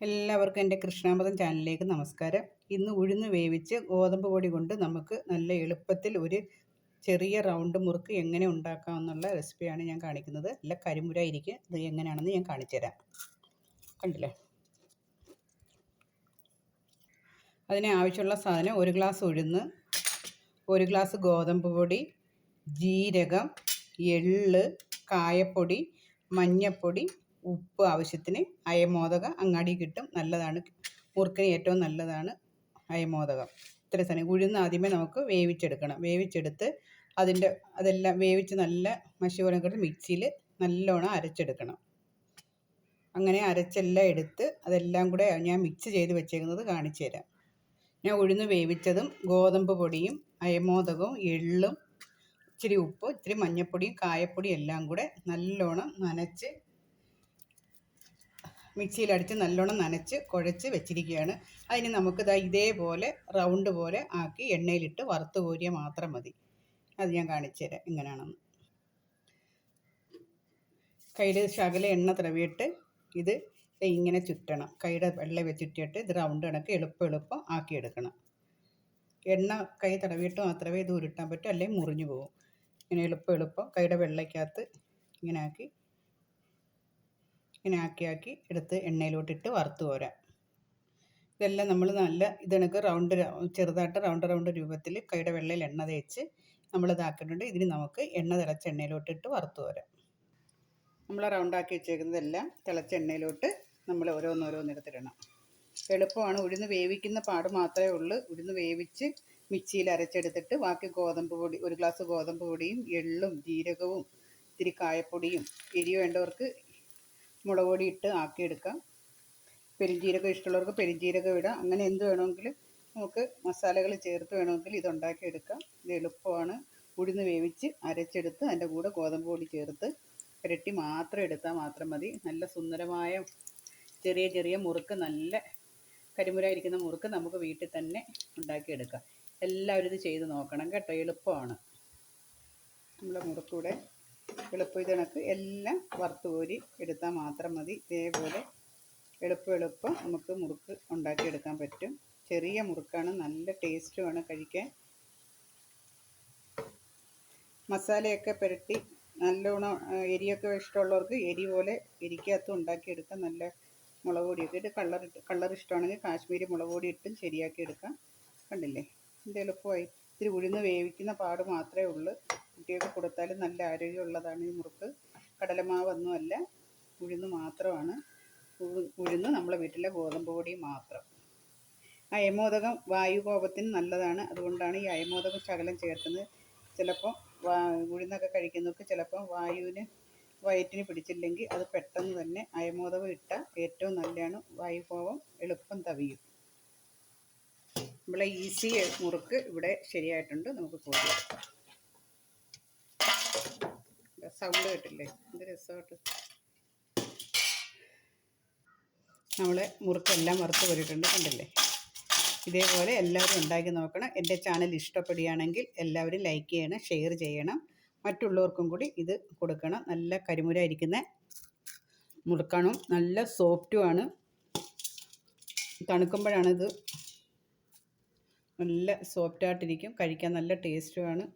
എല്ലാവർക്കും എന്റെ കൃഷ്ണാമൃതം ചാനലിലേക്ക് നമസ്കാരം. ഇന്ന് ഉഴുന്ന് വേവിച്ച് ഗോതമ്പ് പൊടി കൊണ്ട് നമുക്ക് നല്ല എളുപ്പത്തിൽ ഒരു ചെറിയ റൗണ്ട് മുറുക്ക് എങ്ങനെ ഉണ്ടാക്കാമെന്നുള്ള റെസിപ്പിയാണ് ഞാൻ കാണിക്കുന്നത്. നല്ല കരിമുരായിരിക്കും. ഇത് എങ്ങനെയാണെന്ന് ഞാൻ കാണിച്ചുതരാം കണ്ടില്ലേ? അതിന് ആവശ്യമുള്ള സാധനം ഒരു ഗ്ലാസ് ഉഴുന്ന് ഒരു ഗ്ലാസ് ഗോതമ്പ് പൊടി ജീരകം എള്ള് കായപ്പൊടി മഞ്ഞൾപ്പൊടി ഉപ്പ് ആവശ്യത്തിന് അയമോദക അങ്ങാടി കിട്ടും. നല്ലതാണ്. മുറുക്കിന് ഏറ്റവും നല്ലതാണ് അയമോദകം. ഇത്ര സാധനം. ഉഴുന്ന് ആദ്യമേ നമുക്ക് വേവിച്ചെടുക്കണം. വേവിച്ചെടുത്ത് അതിന്റെ അതെല്ലാം വേവിച്ച് നല്ല മഷി പോലെ കിട്ടും മിക്സിയിൽ നല്ലോണം അരച്ചെടുക്കണം. അങ്ങനെ അരച്ചെല്ലാം എടുത്ത് അതെല്ലാം കൂടെ ഞാൻ മിക്സ് ചെയ്ത് വെച്ചേക്കുന്നത് കാണിച്ചു തരാം. ഞാൻ ഉഴുന്ന് വേവിച്ചതും ഗോതമ്പ് പൊടിയും അയമോദകവും എള്ളും ഇച്ചിരി ഉപ്പ് ഇച്ചിരി മഞ്ഞൾപ്പൊടിയും കായപ്പൊടിയും എല്ലാം കൂടെ നല്ലോണം നനച്ച് മിക്സിയിലടിച്ച് നല്ലോണം നനച്ച് കുഴച്ച് വെച്ചിരിക്കുകയാണ്. അതിന് നമുക്ക് ദാ ഇതേപോലെ റൗണ്ട് പോലെ ആക്കി എണ്ണയിലിട്ട് വറുത്ത് കോരിയ മാത്രം മതി. അത് ഞാൻ കാണിച്ചു തരാം എങ്ങനെയാണെന്ന് കയ്യിൽ ശകല എണ്ണ ത്രവിയിട്ട് ഇത് ഇങ്ങനെ ചുറ്റണം. കൈയുടെ വെള്ള വെച്ചിട്ടിട്ട് ഇത് റൗണ്ട് കണക്ക് എളുപ്പം എളുപ്പം ആക്കിയെടുക്കണം. എണ്ണ കൈ തടവിയിട്ട് മാത്രമേ ഇത് ഉരുട്ടാൻ പറ്റൂ അല്ലെങ്കിൽ മുറിഞ്ഞു പോകും ഇങ്ങനെ എളുപ്പം എളുപ്പം കൈയുടെ വെള്ളയ്ക്കകത്ത് ഇങ്ങനെ ആക്കി ഇങ്ങനെ ആക്കി ആക്കി എടുത്ത് എണ്ണയിലോട്ടിട്ട് വറുത്ത് പോരാം ഇതെല്ലാം നമ്മൾ നല്ല ഇതണക്ക് റൗണ്ട് ചെറുതായിട്ട് റൗണ്ട് റൗണ്ട് രൂപത്തിൽ കൈയുടെ വെള്ളയിൽ എണ്ണ തേച്ച് നമ്മളിതാക്കിയിട്ടുണ്ട് ഇതിന് നമുക്ക് എണ്ണ തിളച്ച എണ്ണയിലോട്ടിട്ട് വറുത്ത് പോരാം നമ്മൾ റൗണ്ടാക്കി വെച്ചേക്കുന്നതെല്ലാം തിളച്ച എണ്ണയിലോട്ട് നമ്മൾ ഓരോന്നോരോന്നെടുത്തിടണം എളുപ്പമാണ്. ഉഴുന്ന് വേവിക്കുന്ന പാട് മാത്രമേ ഉള്ളൂ. ഉഴുന്ന് വേവിച്ച് മിക്സിയിൽ അരച്ചെടുത്തിട്ട് ബാക്കി ഗോതമ്പ് പൊടി ഒരു ഗ്ലാസ് ഗോതമ്പ് പൊടിയും എള്ളും ജീരകവും ഇത്തിരി കായപ്പൊടിയും എരി വേണ്ടവർക്ക് മുളക് പൊടി ഇട്ട് ആക്കിയെടുക്കാം. പെരിഞ്ജീരകം ഇഷ്ടമുള്ളവർക്ക് പെരിഞ്ജീരകം ഇടാം. അങ്ങനെ എന്ത് വേണമെങ്കിലും നമുക്ക് മസാലകൾ ചേർത്ത് വേണമെങ്കിൽ ഇത് ഉണ്ടാക്കിയെടുക്കാം ഇത് എളുപ്പമാണ്. ഉഴുന്ന് വേവിച്ച് അരച്ചെടുത്ത് അതിന്റെ കൂടെ ഗോതമ്പ് പൊടി ചേർത്ത് പുരട്ടി മാത്രം എടുത്താൽ മാത്രം മതി. നല്ല സുന്ദരമായ ചെറിയ ചെറിയ മുറുക്ക് നല്ല കരിമുരായിരിക്കുന്ന മുറുക്ക് നമുക്ക് വീട്ടിൽ തന്നെ ഉണ്ടാക്കിയെടുക്കാം. എല്ലാവരും ഇത് ചെയ്ത് നോക്കണം കേട്ടോ. എളുപ്പമാണ്. നമ്മുടെ മുറുക്കൂടെ എളുപ്പം ഇത് കണക്ക്. എല്ലാം വറുത്ത് കോരി എടുത്താൽ മാത്രം മതി. ഇതേപോലെ എളുപ്പം എളുപ്പം നമുക്ക് മുറുക്ക് ഉണ്ടാക്കിയെടുക്കാൻ പറ്റും. ചെറിയ മുറുക്കാണ് നല്ല ടേസ്റ്റുമാണ് കഴിക്കാൻ. മസാലയൊക്കെ പുരട്ടി നല്ലോണം എരിയൊക്കെ ഇഷ്ടമുള്ളവർക്ക് എരി പോലെ എരിക്കകത്ത് ഉണ്ടാക്കിയെടുക്കാം. നല്ല മുളക് പൊടിയൊക്കെ ഇട്ട് കളർ ഇട്ട് കളർ ഇഷ്ടമാണെങ്കിൽ കാശ്മീരി മുളക് പൊടി ഇട്ടും ശരിയാക്കി എടുക്കാം. കണ്ടില്ലേ? ഇത് എളുപ്പമായി. ഇത്തിരി ഉഴുന്ന് വേവിക്കുന്ന പാട് മാത്രമേ ഉള്ളൂ. കുട്ടികൾക്ക് കൊടുത്താലും നല്ല ആരോഗ്യമുള്ളതാണ് ഈ മുറുക്ക്. കടലമാവൊന്നുമല്ല ഉഴുന്ന് മാത്രമാണ്. ഉഴുന്ന് നമ്മളെ വീട്ടിലെ ഗോതമ്പ് പൊടി മാത്രം. അയമോദകം വായുകോപത്തിന് നല്ലതാണ്. അതുകൊണ്ടാണ് ഈ അയമോദകം ശകലം ചേർക്കുന്നത്. ചിലപ്പോൾ ഉഴുന്നൊക്കെ കഴിക്കുന്നവർക്ക് ചിലപ്പോൾ വായുവിന് വയറ്റിന് പിടിച്ചില്ലെങ്കിൽ അത് പെട്ടെന്ന് തന്നെ അയമോദകം ഇട്ടാൽ ഏറ്റവും നല്ലതാണ്. വായുകോപം എളുപ്പം തവിയും. നമ്മളെ ഈസി മുറുക്ക് ഇവിടെ ശരിയായിട്ടുണ്ട്. നമുക്ക് കൂട്ടി സൗണ്ട് കേട്ടില്ലേ? എന്ത് രസമായിട്ട് നമ്മൾ മുറുക്കെല്ലാം വറുത്ത് പോയിട്ടുണ്ട് കണ്ടില്ലേ? ഇതേപോലെ എല്ലാവരും ഉണ്ടാക്കി നോക്കണം. എന്റെ ചാനൽ ഇഷ്ടപ്പെടുകയാണെങ്കിൽ എല്ലാവരും ലൈക്ക് ചെയ്യണം ഷെയർ ചെയ്യണം. മറ്റുള്ളവർക്കും കൂടി ഇത് കൊടുക്കണം. നല്ല കരിമുരായിരിക്കുന്ന മുറുക്കണം നല്ല സോഫ്റ്റുമാണ് തണുക്കുമ്പോഴാണിത് നല്ല സോഫ്റ്റായിട്ടിരിക്കും. കഴിക്കാൻ നല്ല ടേസ്റ്റുമാണ്